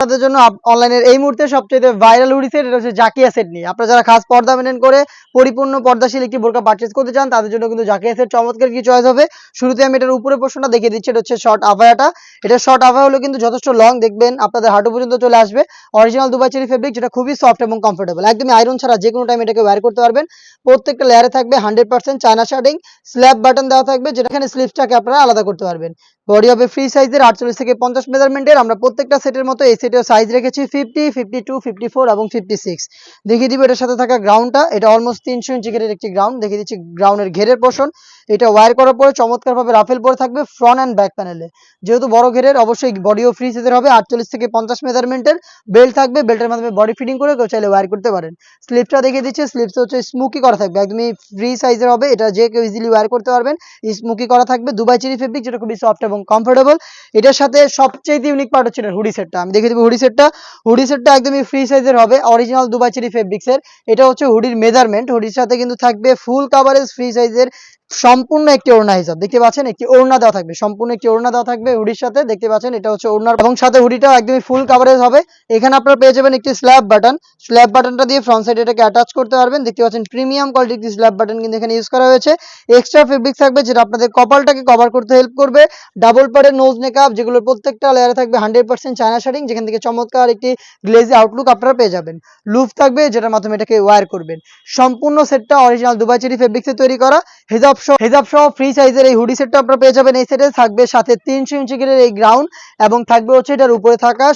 আপনাদের জন্য অনলাইনের এই মুহূর্তে সবচেয়ে ভাইরাল হুডি সেট এটা হচ্ছে জাকিয়া সেট নিয়ে। আপনারা যারা খাস পর্দা মেনটেন করে পরিপূর্ণ পর্দাশীল একটি বোরকা পারচেজ করতে চান, তাদের জন্য কিন্তু জাকিয়া সেট চমৎকার কি চয়েস হবে। শুরুতে আমি এটার উপরে পোর্শনটা দেখিয়ে দিচ্ছি, এটা হচ্ছে শর্ট আভায়াটা এটা শর্ট আভায়া হলো কিন্তু যথেষ্ট লং দেখবেন আপনাদের হাঁটু পর্যন্ত চলে আসবে। অরিজিনাল দুবাই চেরি ফেব্রিক যেটা খুবই সফট এবং কমফোর্টেবল একদমই আয়রন ছাড়া যে কোনো টাইম এটাকে ওয়্যার করতে পারবেন। প্রত্যেকটা লেয়ারে থাকবে hundred percent China shirting slab button দেওয়া থাকবে, যেখানে স্লিপসটাকে আপনারা আলাদা করতে পারবেন। বডি হবে ফ্রি সাইজের আটচল্লিশ থেকে পঞ্চাশ মেজারমেন্টের আমরা প্রত্যেকটা সেটের মতো এই সেটের সাইজ রেখেছি fifty fifty two fifty four এবং ফিফটি সিক্স দেখিয়ে দিব এটার সাথে থাকা গ্রাউন্ডটা এটা অলমোস্ট তিনশো ইঞ্চি ঘেরের একটি গ্রাউন্ড দেখিয়ে দিচ্ছি গ্রাউন্ডের ঘেরের পোর্শন এটা ওয়্যার করার পরে চমৎকারভাবে রাফেল পরে থাকবে ফ্রন্ট অ্যান্ড ব্যাক প্যানেলে যেহেতু বড় ঘেরের, অবশ্যই বডিও ফ্রি সাইজের হবে। আটচল্লিশ থেকে পঞ্চাশ মেজারমেন্টের বেল্ট থাকবে। বেল্টের মাধ্যমে বডি ফিটিং করে কেউ চাইলে ওয়্যার করতে পারেন। স্লিপটা দেখিয়ে দিচ্ছে। স্লিপস হচ্ছে স্মুকি করা থাকবে। একদমই ফ্রি সাইজের হবে। এটা যে কেউ ইজিলি ওয়ার করতে পারবেন। স্মুকি করা থাকবে। দুবাই চিনি ফেব্রিক যেটা খুবই সফট এবং কমফোর্টেবল এটার সাথে সবচেয়ে ইউনিক পার্ট হচ্ছে এটা হুডি সেটটা আমি দেখিয়ে দেবো হুডি সেটটা। হুডি সেটটা একদমই ফ্রি সাইজের হবে অরিজিনাল দুবাই চিরি ফেব্রিক্সের এটা হচ্ছে হুডির মেজারমেন্ট হুডির সাথে কিন্তু থাকবে ফুল কাভারেজ ফ্রি সাইজের সম্পূর্ণ একটি ওড়না হিসাব দেখতে পাচ্ছেন? একটি ওড়না দেওয়া থাকবে। সম্পূর্ণ একটি ওড়না দেওয়া থাকবে হুডির সাথে। দেখতে পাচ্ছেন? এটা হচ্ছে ওড়নার এবং সাথে হুডিটাও একদমই ফুল কাভারেজ হবে। এখানে আপনারা পেয়ে যাবেন একটি স্ল্যাব বাটন স্ল্যাব বাটনটা দিয়ে ফ্রন্ট সাইডে এটাকে অ্যাটাচ করতে পারবেন। দেখতে পাচ্ছেন প্রিমিয়াম কোয়ালিটির একটি স্ল্যাব বাটন কিন্তু এখানে ইউজ করা হয়েছে। এক্সট্রা ফেব্রিক থাকবে যেটা আপনাদের কপালটাকে কভার করতে হেল্প করবে। ডাবল পারের নোজ মেকআপ যেগুলোর প্রত্যেকটা লেয়ারে থাকবে হান্ড্রেড পার্সেন্ট চায়না শাড়িং যেখান থেকে চমৎকার একটি গ্লেজি আউটলুক আপনারা পেয়ে যাবেন। লুফ থাকবে যেটার মাধ্যমে এটাকে ওয়ার করবেন। সম্পূর্ণ সেটটা অরিজিনাল দুবাই চেরি ফেব্রিক্সে তৈরি করা। হেজাব হেজাব সহ ফ্রি সাইজের এই হুডি সেটটা আপনারা পেয়ে যাবেন। এই সেটে থাকবে সাথে তিনশো ইঞ্চি গিরের এই গ্রাউন্ড এবং থাকবে হচ্ছে এটার উপরে থাকা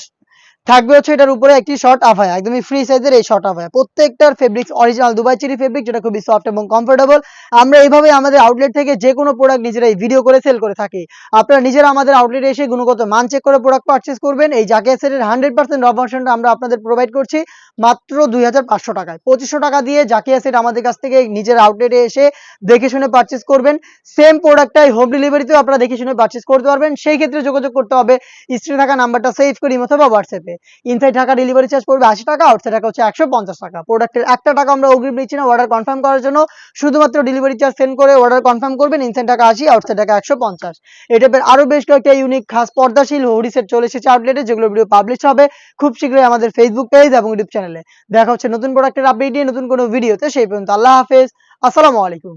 থাকবে হচ্ছে এটার উপরে একটি শর্ট আফায়া, একদমই ফ্রি সাইজের এই শর্ট আফায়া। প্রত্যেকটার ফেব্রিক্স অরিজিনাল দুবাই চিরি ফেব্রিক যেটা খুবই সফট এবং কমফোর্টেবল আমরা এইভাবে আমাদের আউটলেট থেকে যে কোনো প্রোডাক্ট নিজেরাই ভিডিও করে সেল করে থাকি। আপনারা নিজেরা আমাদের আউটলেটে এসে গুণগত মান চেক করে প্রোডাক্ট পারচেস করবেন। এই জাকিয়া সেটের হান্ড্রেড পার্সেন্ট অপশনটা আমরা আপনাদের প্রোভাইড করছি মাত্র দুই হাজার পাঁচশো টাকায়। পঁচিশশো টাকা দিয়ে জাকিয়া সেট আমাদের কাছ থেকে নিজের আউটলেটে এসে দেখে শুনে পারচেস করবেন। সেম প্রোডাক্টটাই হোম ডেলিভারিতেও আপনারা দেখে শুনে পারচেস করতে পারবেন। সেই ক্ষেত্রে যোগাযোগ করতে হবে। স্ক্রিনে থাকা নাম্বারটা সেভ করি অথবা হোয়াটসঅ্যাপে ইনসাইড ঢাকা ডেলিভারি চার্জ পড়বে আশি টাকা আউটসাইড টাকা হচ্ছে একশো পঞ্চাশ টাকা। প্রোডাক্টের একটা টাকা আমরা অগ্রিম নিচ্ছি না অর্ডার কনফার্ম করার জন্য। শুধুমাত্র ডেলিভারি চার্জ সেন্ড করে অর্ডার কনফার্ম করবেন ইনসাইড টাকা আশি আউটসাইড টাকা একশো পঞ্চাশ। টাইপের আরও বেশ কয়েকটা ইউনিক খাস, পর্দাশীল হুডি চলে এসেছে আউটলেটে যেগুলো ভিডিও পাবলিশ হবে খুব শীঘ্রই আমাদের ফেসবুক পেজ এবং ইউটিউব চ্যানেলে দেখা হচ্ছে নতুন প্রোডাক্টের আপডেট নিয়ে নতুন কোনো ভিডিওতে সেই পর্যন্ত আল্লাহ হাফেজ। আসসালামু আলাইকুম।